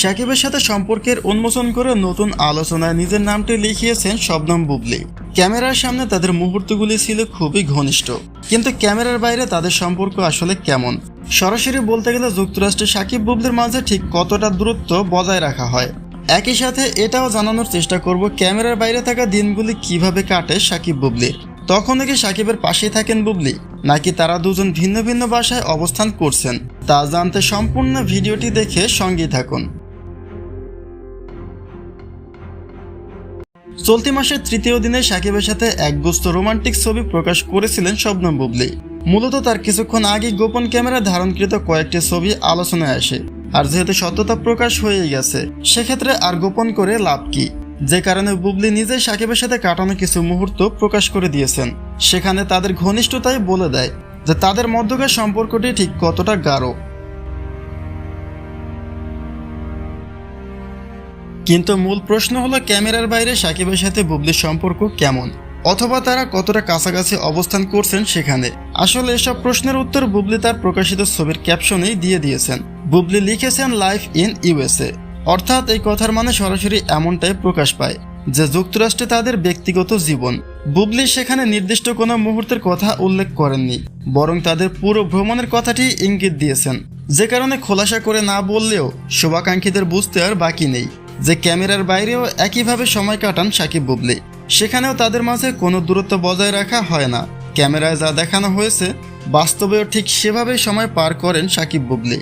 সাকিবের সাথে সম্পর্কের উন্মোচন করে নতুন আলোচনায় নিজের নামটি লিখিয়েছেন শবনম বুবলি। ক্যামেরার সামনে তাদের মুহূর্তগুলি ছিল খুবই ঘনিষ্ঠ। কিন্তু ক্যামেরার বাইরে তাদের সম্পর্ক আসলে কেমন? সরাসরি বলতে গেলে যুক্তরাষ্ট্রে সাকিব বুবলির মাঝে ঠিক কতটা দূরত্ব বজায় রাখা হয়? একই সাথে এটাও জানানোর চেষ্টা করব ক্যামেরার বাইরে থাকা দিনগুলি কীভাবে কাটে সাকিব বুবলির। তখন কি সাকিবের পাশেই থাকেন বুবলি, নাকি তারা দুজন ভিন্ন ভিন্ন বাসায় অবস্থান করছেন, তা জানতে সম্পূর্ণ ভিডিওটি দেখে সঙ্গেই থাকুন। চলতি মাসের তৃতীয় দিনে সাকিবের সাথে একগুস্ত রোমান্টিক ছবি প্রকাশ করেছিলেন শবনম বুবলি। মূলত তার কিছুক্ষণ আগে গোপন ক্যামেরা ধারণকৃত কয়েকটি ছবি আলোচনায় আসে। আর যেহেতু সত্যতা প্রকাশ হয়ে গেছে, সেক্ষেত্রে আর গোপন করে লাভ কি? যে কারণে বুবলি নিজে সাকিবের সাথে কাটানো কিছু মুহূর্ত প্রকাশ করে দিয়েছেন। সেখানে তাদের ঘনিষ্ঠতাই বলে দেয় যে তাদের মধ্যকার সম্পর্কটি ঠিক কতটা গাঢ়। কিন্তু মূল প্রশ্ন হলো ক্যামেরার বাইরে সাকিবের সাথে বুবলির সম্পর্ক কেমন? অথবা তারা কতটা কাছাকাছি অবস্থান করছেন সেখানে? আসলে এসব প্রশ্নের উত্তর বুবলি তার প্রকাশিত ছবির ক্যাপশনেই দিয়ে দিয়েছেন। বুবলি লিখেছেন, লাইফ ইন ইউএসএ। অর্থাৎ এই কথার মানে সরাসরি এমনটাই প্রকাশ পায়, যে যুক্তরাষ্ট্রে তাদের ব্যক্তিগত জীবন। বুবলি সেখানে নির্দিষ্ট কোনো মুহূর্তের কথা উল্লেখ করেননি, বরং তাদের পুরো ভ্রমণের কথাটি ইঙ্গিত দিয়েছেন। যে কারণে খোলাসা করে না বললেও শুভাকাঙ্ক্ষীদের বুঝতে আর বাকি নেই। যে ক্যামেরার বাইরেও একইভাবে সময় কাটান সাকিব বুবলি। সেখানেও তাদের মাঝে কোনো দূরত্ব বজায় রাখা হয় না। ক্যামেরায় যা দেখানো হয়েছে, বাস্তবেও ঠিক সেভাবেই সময় পার করেন সাকিব বুবলি।